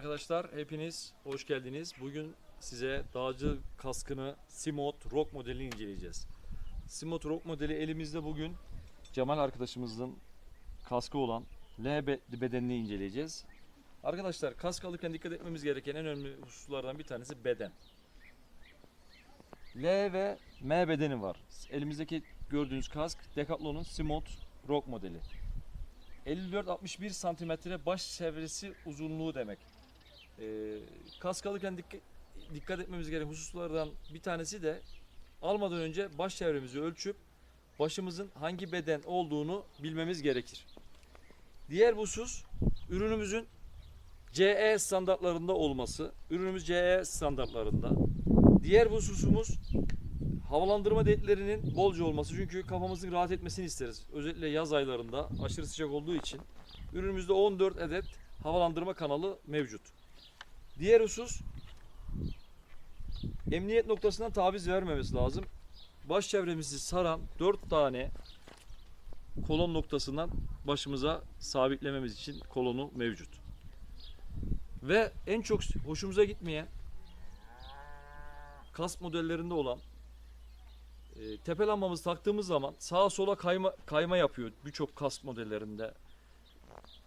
arkadaşlar, hepiniz hoş geldiniz. Bugün size dağcı kaskını Simot Rock modelini inceleyeceğiz. Simot Rock modeli elimizde bugün Cemal arkadaşımızın kaskı olan L be- bedenini inceleyeceğiz. Arkadaşlar kask alırken dikkat etmemiz gereken en önemli hususlardan bir tanesi beden. L ve M bedeni var. Elimizdeki gördüğünüz kask Decathlon'un Simot Rock modeli. 54-61 santimetre baş çevresi uzunluğu demek. Ee, kask alırken dikkat, dikkat etmemiz gereken hususlardan bir tanesi de almadan önce baş çevremizi ölçüp başımızın hangi beden olduğunu bilmemiz gerekir. Diğer husus ürünümüzün CE standartlarında olması. Ürünümüz CE standartlarında. Diğer hususumuz havalandırma deliklerinin bolca olması. Çünkü kafamızın rahat etmesini isteriz. Özellikle yaz aylarında aşırı sıcak olduğu için ürünümüzde 14 adet havalandırma kanalı mevcut. Diğer husus emniyet noktasından taviz vermemesi lazım. Baş çevremizi saran 4 tane kolon noktasından başımıza sabitlememiz için kolonu mevcut. Ve en çok hoşumuza gitmeyen kask modellerinde olan e, tepe lambamızı taktığımız zaman sağa sola kayma, kayma yapıyor birçok kask modellerinde.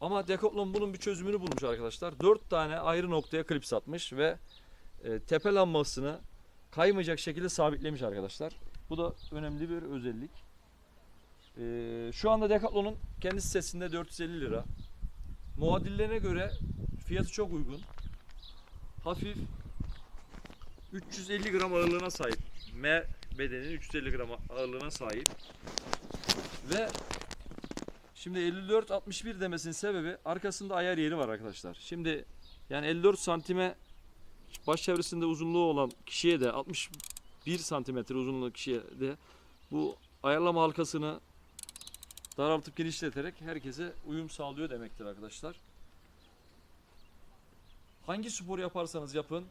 Ama Decathlon bunun bir çözümünü bulmuş arkadaşlar. 4 tane ayrı noktaya klip satmış ve e, tepe lambasını kaymayacak şekilde sabitlemiş arkadaşlar. Bu da önemli bir özellik. E, şu anda Decathlon'un kendi sitesinde 450 lira. Muadillerine göre fiyatı çok uygun. Hafif 350 gram ağırlığına sahip. M bedeninin 350 gram ağırlığına sahip. Ve şimdi 54-61 demesinin sebebi arkasında ayar yeri var arkadaşlar. Şimdi yani 54 santime baş çevresinde uzunluğu olan kişiye de 61 santimetre uzunluğu kişiye de bu ayarlama halkasını daraltıp genişleterek herkese uyum sağlıyor demektir arkadaşlar. Hangi spor yaparsanız yapın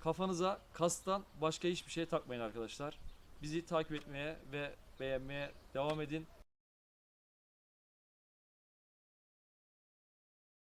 kafanıza kastan başka hiçbir şey takmayın arkadaşlar. Bizi takip etmeye ve beğenmeye devam edin.